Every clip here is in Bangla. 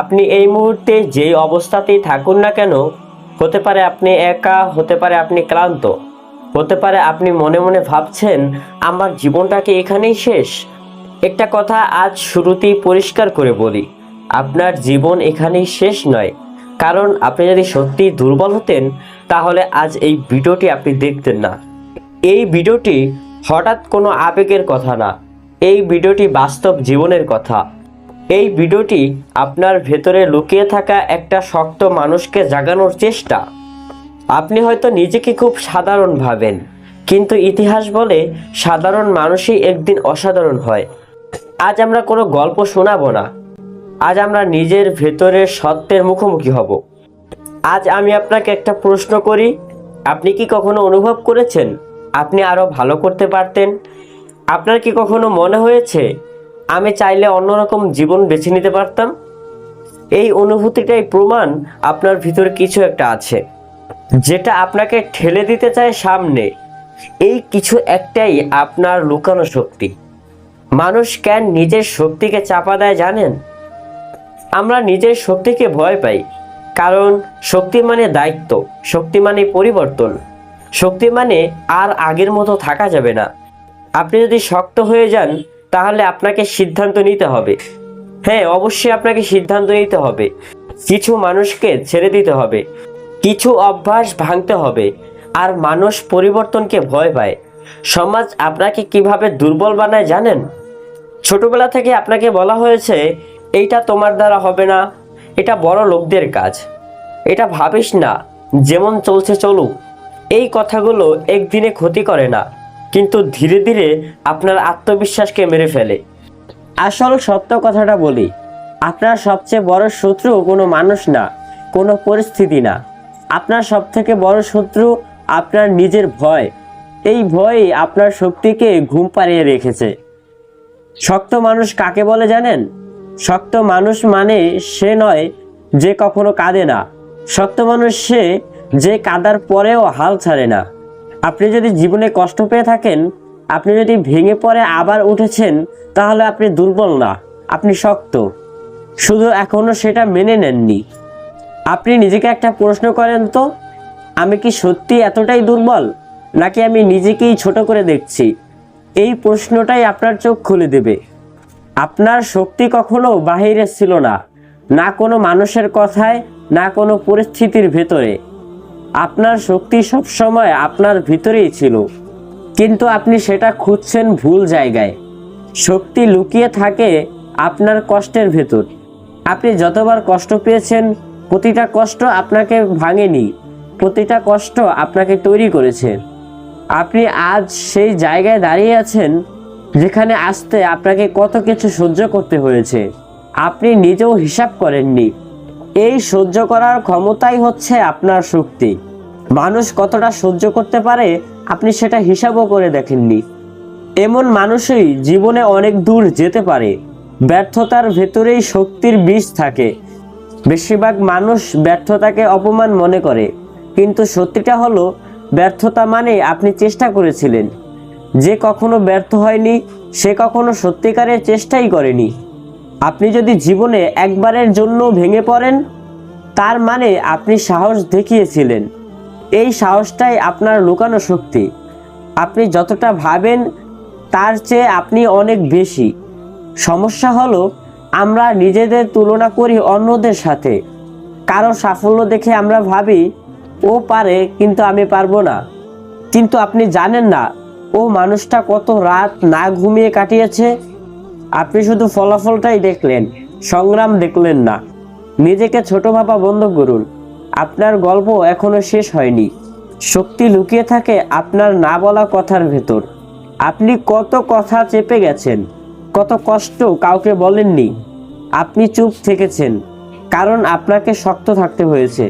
আপনি এই মুহূর্তে যেই অবস্থাতেই থাকুন না কেন, হতে পারে আপনি একা, হতে পারে আপনি ক্লান্ত, হতে পারে আপনি মনে মনে ভাবছেন, আমার জীবনটা কি এখানেই শেষ? একটা কথা আজ শুরুতেই পরিষ্কার করে বলি, আপনার জীবন এখানেই শেষ নয়। কারণ আপনি যদি সত্যি দুর্বল হতেন, তাহলে আজ এই ভিডিওটি আপনি দেখতেন না। এই ভিডিওটি হঠাৎ কোনো আবেগের কথা না, এই ভিডিওটি বাস্তব জীবনের কথা। এই ভিডিওটি আপনার ভেতরে লুকিয়ে থাকা একটা শক্ত মানুষকে জাগানোর চেষ্টা। আপনি হয়তো নিজেকে খুব সাধারণ ভাবেন, কিন্তু ইতিহাস বলে সাধারণ মানুষই একদিন অসাধারণ হয়। আজ আমরা কোনো গল্প শোনাবো না। আজ আমরা নিজের ভেতরের সত্যের মুখোমুখি হব। আজ আমি আপনাকে একটা প্রশ্ন করি, আপনি কি কখনো অনুভব করেছেন? আপনি আরও ভালো করতে পারতেন? আপনার কি কখনো মনে হয়েছে আমি চাইলে অন্যরকম জীবন বেছে নিতে পারতাম। এই অনুভূতিটাই প্রমাণ আপনার ভিতরে কিছু একটা আছে। যেটা আপনাকে ঠেলে দিতে চায় সামনে। এই কিছু একটাই আপনার লুকানো শক্তি। মানুষ কেন নিজের শক্তিকে চাপা দেয় জানেন? আমরা নিজের শক্তিকে ভয় পাই। কারণ শক্তি মানে দায়িত্ব, শক্তি মানে পরিবর্তন। শক্তি মানে আর আগের মতো থাকা যাবে না। আপনি যদি শক্ত হয়ে যান তাহলে আপনাকে সিদ্ধান্ত নিতে হবে। হ্যাঁ অবশ্যই আপনাকে সিদ্ধান্ত নিতে হবে। কিছু মানুষকে ছেড়ে দিতে হবে। কিছু অভ্যাস ভাঙতে হবে। আর মানুষ পরিবর্তনকে ভয় পায়। সমাজ আপনাকে কীভাবে দুর্বল বানায় জানেন? ছোটবেলা থেকে আপনাকে বলা হয়েছে, এইটা তোমার দ্বারা হবে না। এটা বড় লোকদের কাজ। এটা ভাবিস না, যেমন চলছে চলুক। এই কথাগুলো একদিনে ক্ষতি করে না। কিন্তু ধীরে ধীরে আপনার আত্মবিশ্বাসকে মেরে ফেলে। আসল সত্য কথাটা বলি, আপনার সবচেয়ে বড় শত্রু কোনো মানুষ না, কোনো পরিস্থিতি না। আপনার সবথেকে বড় শত্রু আপনার নিজের ভয়। এই ভয়ই আপনার শক্তিকে ঘুম পাড়িয়ে রেখেছে। শক্ত মানুষ কাকে বলে জানেন? শক্ত মানুষ মানে সে নয় যে কখনো কাঁদে না। শক্ত মানুষ সে যে কাদার পরেও হাল ছাড়ে না। আপনি যদি জীবনে কষ্ট পেয়ে থাকেন, আপনি যদি ভেঙে পড়ে আবার উঠেছেন, তাহলে আপনি দুর্বল না, আপনি শক্ত। শুধু এখনও সেটা মেনে নেননি। আপনি নিজেকে একটা প্রশ্ন করেন তো, আমি কি সত্যি এতটাই দুর্বল, নাকি আমি নিজেকেই ছোট করে দেখছি? এই প্রশ্নটাই আপনার চোখ খুলে দেবে। আপনার শক্তি কখনো বাহিরে ছিল না না কোনো মানুষের কথায়, না কোনো পরিস্থিতির ভেতরে। আপনার শক্তি সবসময় আপনার ভিতরেই ছিল। কিন্তু আপনি সেটা খুঁজছেন ভুল জায়গায়। শক্তি লুকিয়ে থাকে আপনার কষ্টের ভেতর। আপনি যতবার কষ্ট পেয়েছেন, প্রতিটা কষ্ট আপনাকে ভাঙেনি, প্রতিটা কষ্ট আপনাকে তৈরি করেছে। আপনি আজ সেই জায়গায় দাঁড়িয়ে আছেন, যেখানে আসতে আপনাকে কত কিছু সহ্য করতে হয়েছে। আপনি নিজেও হিসাব করেননি। এই সহ্য করার ক্ষমতাই হচ্ছে আপনার শক্তি। মানুষ কতটা সহ্য করতে পারে, আপনি সেটা হিসাবও করে দেখেননি। এমন মানুষই জীবনে অনেক দূর যেতে পারে। ব্যর্থতার ভেতরেই শক্তির বীজ থাকে। বেশিরভাগ মানুষ ব্যর্থতাকে অপমান মনে করে। কিন্তু সত্যিটা হলো, ব্যর্থতা মানে আপনি চেষ্টা করেছিলেন। যে কখনো ব্যর্থ হয়নি, সে কখনো সত্যিকারের চেষ্টাই করেনি। আপনি যদি জীবনে একবারের জন্য ভেঙে পড়েন, তার মানে আপনি সাহস দেখিয়েছিলেন। এই সাহসটাই আপনার লুকানো শক্তি। আপনি যতটা ভাবেন, তার চেয়ে আপনি অনেক বেশি। সমস্যা হলো, আমরা নিজেদের তুলনা করি অন্যদের সাথে। কারও সাফল্য দেখে আমরা ভাবি, ও পারে, কিন্তু আমি পারব না। কিন্তু আপনি জানেন না, ও মানুষটা কত রাত না ঘুমিয়ে কাটিয়েছে আপনি শুধু ফলাফলটাই দেখলেন, সংগ্রাম দেখলেন না। নিজেকে ছোট ভাবা বন্ধ করুন। আপনার গল্প এখনও শেষ হয়নি। শক্তি লুকিয়ে থাকে আপনার না বলা কথার ভেতর। আপনি কত কথা চেপে গেছেন, কত কষ্ট কাউকে বলেননি। আপনি চুপ থেকেছেন, কারণ আপনাকে শক্ত থাকতে হয়েছে।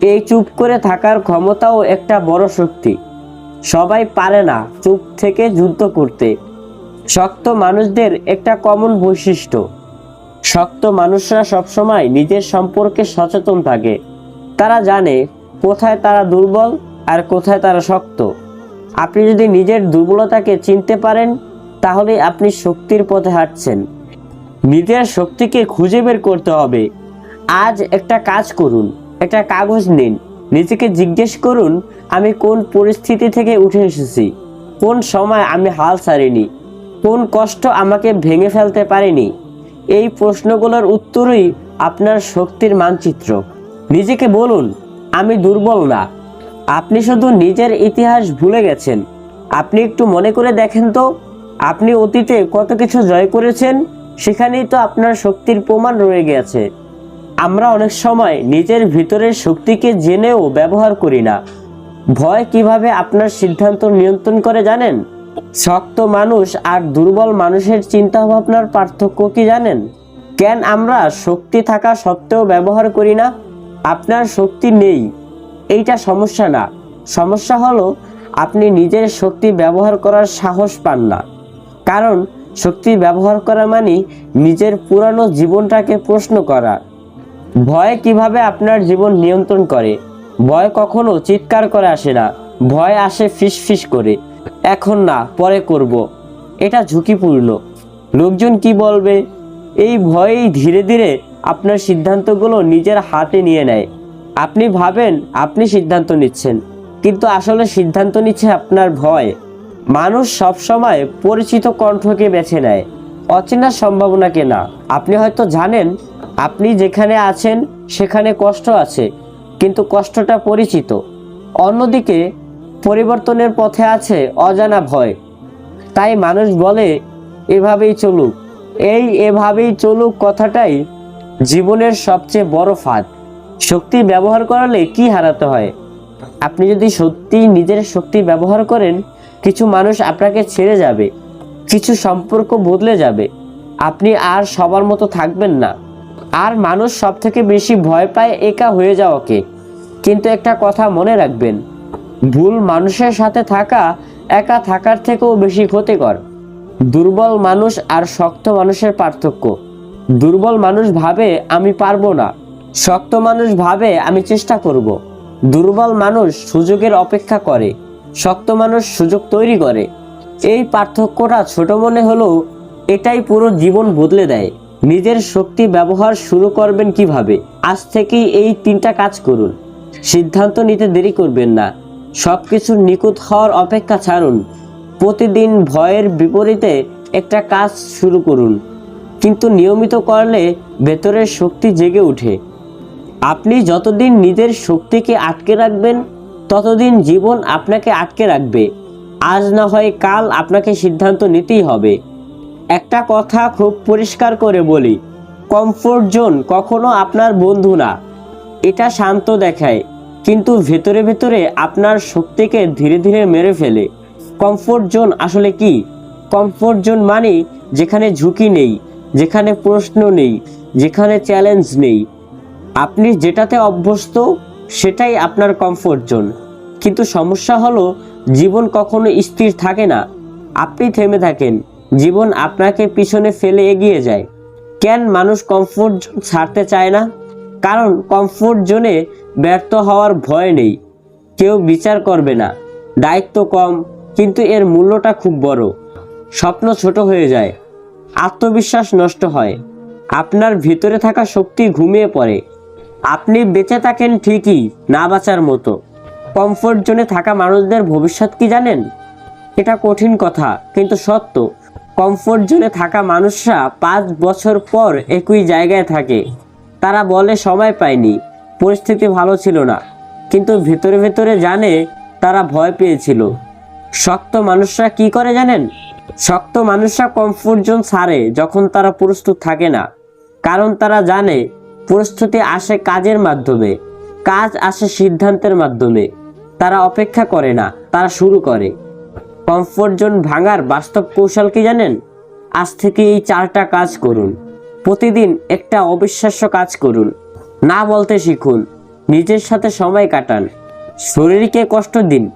এই চুপ করে থাকার ক্ষমতাও একটা বড় শক্তি। সবাই পারে না চুপ থেকে যুদ্ধ করতে। শক্ত মানুষদের একটা কমন বৈশিষ্ট্য। শক্ত মানুষরা সবসময় নিজের সম্পর্কে সচেতন থাকে। তারা জানে কোথায় তারা দুর্বল আর কোথায় তারা শক্ত। আপনি যদি নিজের দুর্বলতাকে চিনতে পারেন, তাহলে আপনি শক্তির পথে হাঁটছেন। নিজের শক্তিকে খুঁজে বের করতে হবে। আজ একটা কাজ করুন, একটা কাগজ নিন। নিজেকে জিজ্ঞেস করুন, আমি কোন পরিস্থিতি থেকে উঠে এসেছি? কোন সময় আমি হাল ছাড়িনি? কোন কষ্ট আমাকে ভেঙে ফেলতে পারেনি? এই প্রশ্নগুলোর উত্তরই আপনার শক্তির মানচিত্র। নিজেকে বলুন, আমি দুর্বল না। আপনি শুধু নিজের ইতিহাস ভুলে গেছেন। আপনি একটু মনে করে দেখেন তো, আপনি অতীতে কত কিছু জয় করেছেন, সেখানেই তো আপনার শক্তির প্রমাণ রয়ে গেছে। আমরা অনেক সময় নিজের ভিতরের শক্তিকে জেনেও ব্যবহার করি না। ভয় কীভাবে আপনার সিদ্ধান্ত নিয়ন্ত্রণ করে জানেন? শক্ত মানুষ আর দুর্বল মানুষের চিন্তা ভাবনার পার্থক্য কি জানেন? কেন আমরা শক্তি থাকা সত্ত্বেও ব্যবহার করি না? আপনার শক্তি নেই। এইটা সমস্যা না। সমস্যা হলো, আপনি নিজের শক্তি ব্যবহার করার সাহস পান না। কারণ, শক্তি ব্যবহার করা মানে নিজের পুরানো জীবনটাকে প্রশ্ন করা। ভয় কীভাবে আপনার জীবন নিয়ন্ত্রণ করে? ভয় কখনো চিৎকার করে আসে না। ভয় আসে ফিস ফিস করে। এখন না, পরে করব। এটা ঝুঁকিপূর্ণ। লোকজন কি বলবে? এই ভয়েই ধীরে ধীরে আপনার সিদ্ধান্তগুলো নিজের হাতে নিয়ে নেয়। আপনি ভাবেন, আপনি সিদ্ধান্ত নিচ্ছেন, কিন্তু আসলে সিদ্ধান্ত নিচ্ছে আপনার ভয়। মানুষ সবসময় পরিচিত কণ্ঠকে বেছে নেয়, অচেনা সম্ভাবনাকে না। আপনি হয়তো জানেন, আপনি যেখানে আছেন, সেখানে কষ্ট আছে, কিন্তু কষ্টটা পরিচিত। অন্যদিকে পরিবর্তনের পথে আছে অজানা ভয়। তাই মানুষ বলে, এভাবেই চলুক। এই এভাবেই চলুক কথাটাই জীবনের সবচেয়ে বড় ফাঁদ। শক্তি ব্যবহার করালে কি হারাতে হয়? আপনি যদি সত্যি নিজের শক্তি ব্যবহার করেন, কিছু মানুষ আপনাকে ছেড়ে যাবে, কিছু সম্পর্ক বদলে যাবে। আপনি আর সবার মতো থাকবেন না। আর মানুষ সব থেকে বেশি ভয় পায় একা হয়ে যাওয়াকে। কিন্তু একটা কথা মনে রাখবেন ভুল মানুষের সাথে থাকা, একা থাকার থেকেও বেশি ক্ষতিকর। দুর্বল মানুষ আর শক্ত মানুষের পার্থক্য। দুর্বল মানুষ ভাবে, আমি পারব না। শক্ত মানুষ ভাবে, আমি চেষ্টা করব। দুর্বল মানুষ সুযোগের অপেক্ষা করে। শক্ত মানুষ সুযোগ তৈরি করে। এই পার্থক্যটা ছোট মনে হলেও এটাই পুরো জীবন বদলে দেয়। নিজের শক্তি ব্যবহার শুরু করবেন কীভাবে? আজ থেকেই এই তিনটা কাজ করুন। সিদ্ধান্ত নিতে দেরি করবেন না। সব কিছুর নিখুঁত হওয়ার অপেক্ষা ছাড়ুন। প্রতিদিন ভয়ের বিপরীতে একটা কাজ শুরু করুন, কিন্তু নিয়মিত করলে ভেতরের শক্তি জেগে ওঠে। আপনি যতদিন নিজের শক্তিকে আটকে রাখবেন, ততদিন জীবন আপনাকে আটকে রাখবে। আজ না হয় কাল আপনাকে সিদ্ধান্ত নিতেই হবে। একটা কথা খুব পরিষ্কার করে বলি, কমফোর্ট জোন কখনো আপনার বন্ধু না। এটা শান্ত দেখায়। কিন্তু ভেতরে ভেতরে আপনার শক্তিকে ধীরে ধীরে মেরে ফেলে। কমফোর্ট জোন আসলে কি? কমফোর্ট জোন মানে যেখানে ঝুঁকি নেই, যেখানে প্রশ্ন নেই, যেখানে চ্যালেঞ্জ নেই। আপনি যেটাতে অভ্যস্ত, সেটাই আপনার কমফোর্ট জোন। কিন্তু সমস্যা হলো, জীবন কখনো স্থির থাকে না। আপনি থেমে থাকেন, জীবন আপনাকে পিছনে ফেলে এগিয়ে যায়। কেন মানুষ কমফোর্ট জোন ছাড়তে চায় না? কারণ কমফোর্ট জোনে ব্যর্থ হওয়ার ভয় নেই। কেউ বিচার করবে না। দায়িত্ব কম, কিন্তু এর মূল্যটা খুব বড়। স্বপ্ন ছোট হয়ে যায়। আত্মবিশ্বাস নষ্ট হয়। আপনার ভিতরে থাকা শক্তি ঘুমিয়ে পড়ে। আপনি বেঁচে থাকেন ঠিকই, না বাঁচার মতো। কমফোর্ট জোনে থাকা মানুষদের ভবিষ্যৎ কি জানেন? এটা কঠিন কথা, কিন্তু সত্য। কমফোর্ট জোনে থাকা মানুষরা পাঁচ বছর পর একই জায়গায় থাকে। তারা বলে সময় পায়নি। পরিস্থিতি ভালো ছিল না। কিন্তু ভেতরে ভেতরে জানে তারা ভয় পেয়েছিল। শক্ত মানুষরা কি করে জানেন? শক্ত মানুষরা কমফোর্ট জোন ছাড়ে যখন তারা প্রস্তুত থাকে না। কারণ তারা জানে প্রস্তুতি আসে কাজের মাধ্যমে, কাজ আসে সিদ্ধান্তের মাধ্যমে। তারা অপেক্ষা করে না, তারা শুরু করে। কমফোর্ট জোন ভাঙার বাস্তব কৌশল কি জানেন? আজ থেকে এই চারটা কাজ করুন। প্রতিদিন একটা অবিশ্বাস্য কাজ করুন। না বলতে শিখুন। নিজের সাথে সময় কাটান। শরীরকে কষ্ট দিন?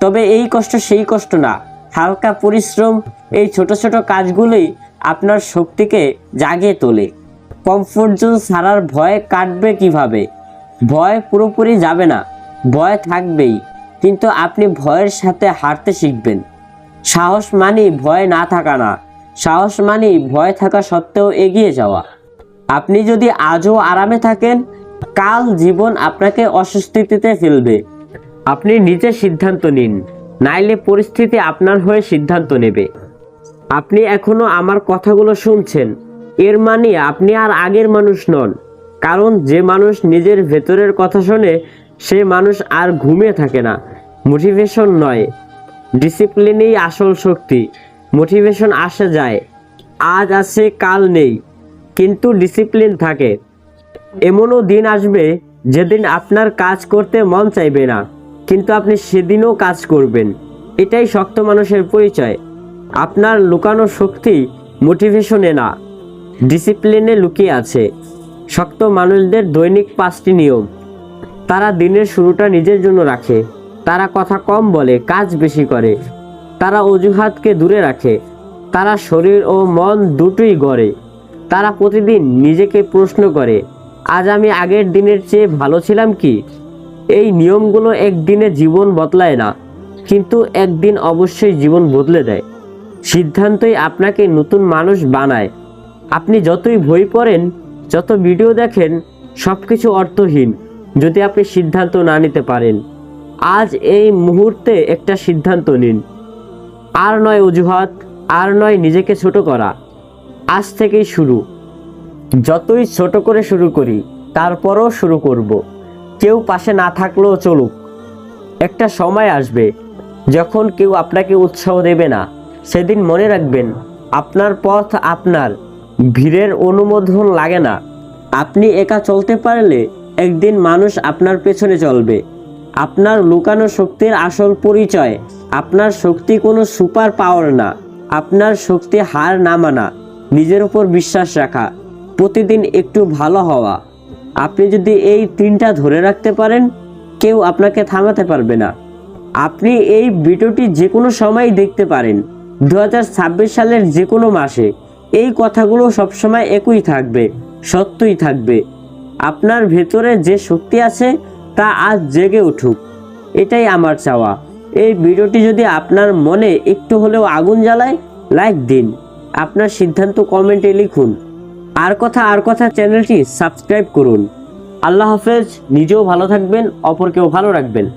তবে এই কষ্ট সেই কষ্ট না। হালকা পরিশ্রম, এই ছোট ছোট কাজগুলোই আপনার শক্তিকে জাগিয়ে তোলে। কমফোর্ট জোন ছাড়ার ভয় কাটবে কীভাবে? ভয় পুরোপুরি যাবে না। ভয় থাকবেই। কিন্তু আপনি ভয়ের সাথে হারতে শিখবেন। সাহস মানি ভয় না থাকা না। সাহস মানি ভয় থাকা সত্ত্বেও এগিয়ে যাওয়া। আপনি যদি আজও আরামে থাকেন, কাল জীবন আপনাকে অস্বস্তিতে ফেলবে। আপনি নিজে সিদ্ধান্ত নিন, নাইলে পরিস্থিতি আপনার হয়ে সিদ্ধান্ত নেবে। আপনি এখনও আমার কথাগুলো শুনছেন, এর মানে আপনি আর আগের মানুষ নন, কারণ যে মানুষ নিজের ভেতরের কথা শোনে, সে মানুষ আর ঘুমিয়ে থাকে না। মোটিভেশন নয়, ডিসিপ্লিনই আসল শক্তি, মোটিভেশন আসে যায়, আজ আছে, কাল নেই। কিন্তু ডিসিপ্লিন থাকে। এমনও দিন আসবে যেদিন আপনার কাজ করতে মন চাইবে না, কিন্তু আপনি সেদিনও কাজ করবেন। এটাই শক্ত মানুষের পরিচয়। আপনার লুকানো শক্তি মোটিভেশনে না ডিসিপ্লিনে লুকিয়ে আছে। শক্ত মানুষদের দৈনিক পাঁচটি নিয়ম। তারা দিনের শুরুটা নিজের জন্য রাখে। তারা কথা কম বলে, কাজ বেশি করে। তারা অজুহাতকে দূরে রাখে। তারা শরীর ও মন দুটোই গড়ে। তারা প্রতিদিন নিজেকে প্রশ্ন করে, আজ আমি আগের দিনের চেয়ে ভালো ছিলাম কি? এই নিয়মগুলো একদিনে জীবন বদলায় না, কিন্তু একদিন অবশ্যই জীবন বদলে দেয়। সিদ্ধান্তই আপনাকে নতুন মানুষ বানায়। আপনি যতই বই পড়েন, যত ভিডিও দেখেন সব কিছু অর্থহীন, যদি আপনি সিদ্ধান্ত না নিতে পারেন। আজ এই মুহূর্তে একটা সিদ্ধান্ত নিন। আর নয় অজুহাত, আর নয় নিজেকে ছোট করা। আজ থেকেই শুরু। যতই ছোট করে শুরু করি, তারপরও শুরু করব। কেউ পাশে না থাকলেও চলুক। একটা সময় আসবে যখন কেউ আপনাকে উৎসাহ দেবে না। সেদিন মনে রাখবেন, আপনার পথ আপনার, ভিড়ের অনুমোদন লাগে না। আপনি একা চলতে পারলে একদিন মানুষ আপনার পেছনে চলবে। আপনার লুকানো শক্তির আসল পরিচয়, আপনার শক্তি কোনো সুপার পাওয়ার না। আপনার শক্তি হার না মানা। নিজের উপর বিশ্বাস রাখা, প্রতিদিন একটু ভালো হওয়া। আপনি যদি এই তিনটা ধরে রাখতে পারেন, কেউ আপনাকে থামাতে পারবে না। আপনি এই ভিডিওটি যে কোনো সময় দেখতে পারেন। দু হাজার ছাব্বিশ সালের যে কোনো মাসে এই কথাগুলো সবসময় একই থাকবে, সত্যই থাকবে। আপনার ভেতরে যে শক্তি আছে, তা আজ জেগে উঠুক। এটাই আমার চাওয়া। এই ভিডিওটি যদি আপনার মনে একটু হলেও আগুন জ্বালায়, লাইক দিন। আপনার সিদ্ধান্ত কমেন্টে লিখুন। আর কথা আর কথা চ্যানেলটি সাবস্ক্রাইব করুন। আল্লাহ হাফেজ, নিজেও ভালো থাকবেন, অপরকেও ভালো রাখবেন।